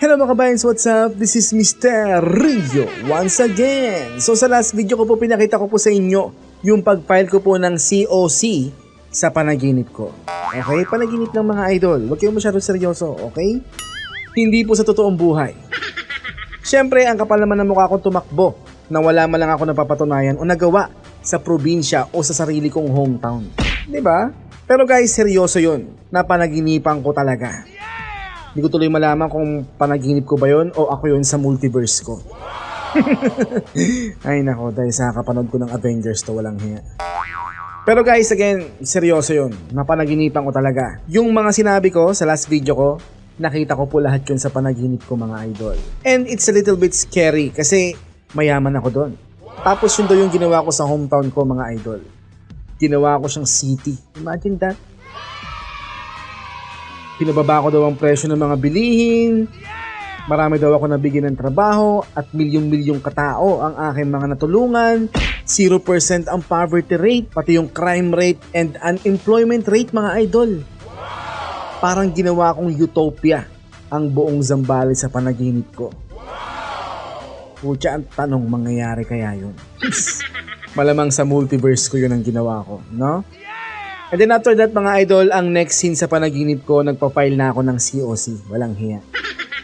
Hello mga kabayans, what's up? This is Mr. Rio once again. So sa last video ko po pinakita ko po sa inyo yung pag-file ko po ng COC sa panaginip ko. Okay? Panaginip ng mga idol. Huwag kayong masyado seryoso, okay? Hindi po sa totoong buhay. Siyempre, ang kapal naman ng mukha kong tumakbo na wala man lang ako napapatunayan o nagawa sa probinsya o sa sarili kong hometown. ba? Pero guys, seryoso yun. Napanaginipan ko talaga. Hindi ko tuloy malaman kung panaginip ko ba yon o ako yon sa multiverse ko. Ay nako, dahil sa kapanood ko ng Avengers to walang hiya. Pero guys, again, seryoso yun. Napanaginipan ko talaga. Yung mga sinabi ko sa last video ko, nakita ko po lahat yun sa panaginip ko mga idol. And it's a little bit scary kasi mayaman ako doon. Tapos yun daw yung ginawa ko sa hometown ko mga idol. Ginawa ko siyang city. Imagine that. Pinababa ko daw ang presyo ng mga bilihin. Marami daw ako nabigyan ng trabaho at milyong-milyong katao ang aking mga natulungan. 0% ang poverty rate, pati yung crime rate and unemployment rate mga idol. Parang ginawa kong utopia ang buong Zambales sa panaginip ko. Pucha ang tanong mangyayari kaya yun. Malamang sa multiverse ko yun ang ginawa ko, no? And then after that mga idol, ang next scene sa panaginip ko, nagpa-file na ako ng COC. Walang hiya.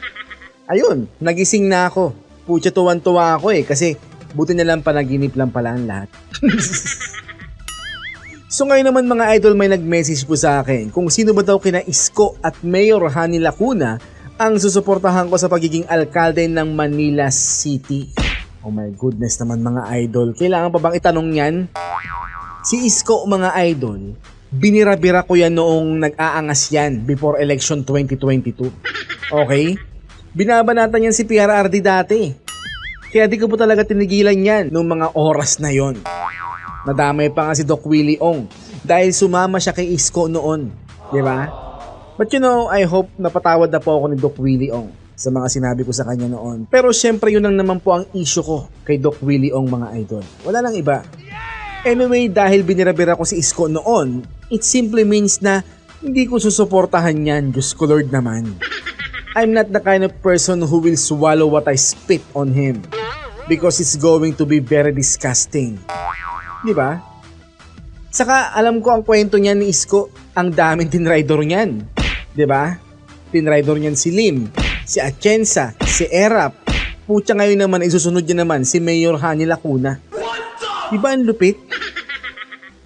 Ayun, nagising na ako. Pucha tuwan-tuwa ako eh, kasi buti na lang panaginip lang pala ang lahat. so ngayon naman mga idol, may nag-message po sa akin kung sino ba daw kina Isko at Mayor Hani Lacuna ang susuportahan ko sa pagiging alkalde ng Manila City. Oh my goodness naman mga idol, kailangan pa bang itanong yan? Si Isko mga idol, binirabira ko yan noong nag-aangas yan before election 2022. Okay? Binabanatan yan si PRRD dati. Kaya di ko po talaga tinigilan yan noong mga oras na yon. Nadamay pa nga si Doc Willie Ong dahil sumama siya kay Isko noon. Di ba? But you know, I hope napatawad na po ako ni Doc Willie Ong sa mga sinabi ko sa kanya noon. Pero syempre yun lang naman po ang issue ko kay Doc Willie Ong mga idol. Wala lang iba. Anyway, dahil binirabira ko si Isko noon, it simply means na hindi ko susuportahan yan, Diyos ko Lord naman. I'm not the kind of person who will swallow what I spit on him because it's going to be very disgusting. Di ba? Saka alam ko ang kwento niyan ni Isko, ang daming tinrider niyan. Di ba? Tinrider niyan si Lim, si Atienza, si Erap. Pucha ngayon naman, isusunod niya naman si Mayor Hani Lacuna. Di ang lupit?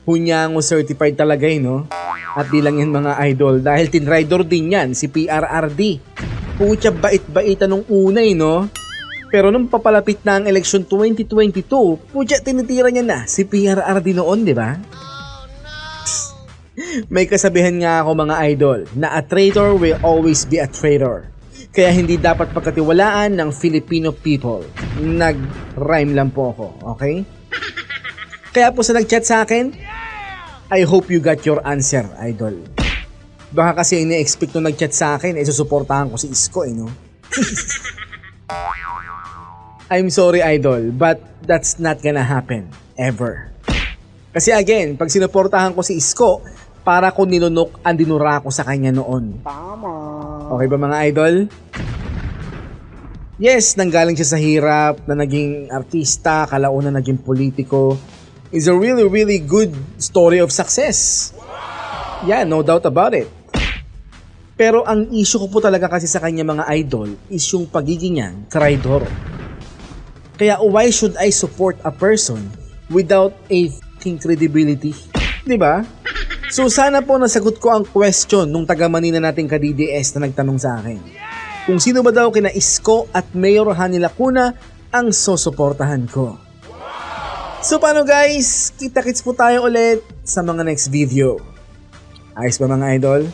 Hunyango certified talaga eh, no? At di lang yan mga idol dahil tinrider din yan si PRRD. Pucha bait-baita nung una eh, no? Pero nung papalapit na ang election 2022, pucha tinitira niya na si PRRD noon, di ba? May kasabihan nga ako mga idol na a traitor will always be a traitor. Kaya hindi dapat pagkatiwalaan ng Filipino people. Nag-rhyme lang po ako, okay? Kaya po sa nag-chat sa akin, I hope you got your answer, idol. Baka kasi ini-expect nung nag-chat sa akin, eh susuportahan ko si Isko, eh, no? I'm sorry, idol, but that's not gonna happen. Ever. Kasi again, pag sinuportahan ko si Isko, para ko nilunok ang dinura ko sa kanya noon. Tama. Okay ba mga idol? Yes, nanggaling siya sa hirap, na naging artista, kalauna naging politiko. Is a really, really good story of success. Yeah, no doubt about it. Pero ang issue ko po talaga kasi sa kanya mga idol is yung pagiging niyan, traidor. Kaya why should I support a person without a fucking credibility? 'Di ba? So sana po nasagot ko ang question nung taga Manila nating ka-DDS na nagtanong sa akin. Kung sino ba daw kina Isko at Mayor Hani Lacuna ang susuportahan ko. So paano guys? Kita-kits po tayo ulit sa mga next video. Ayos ba mga idol?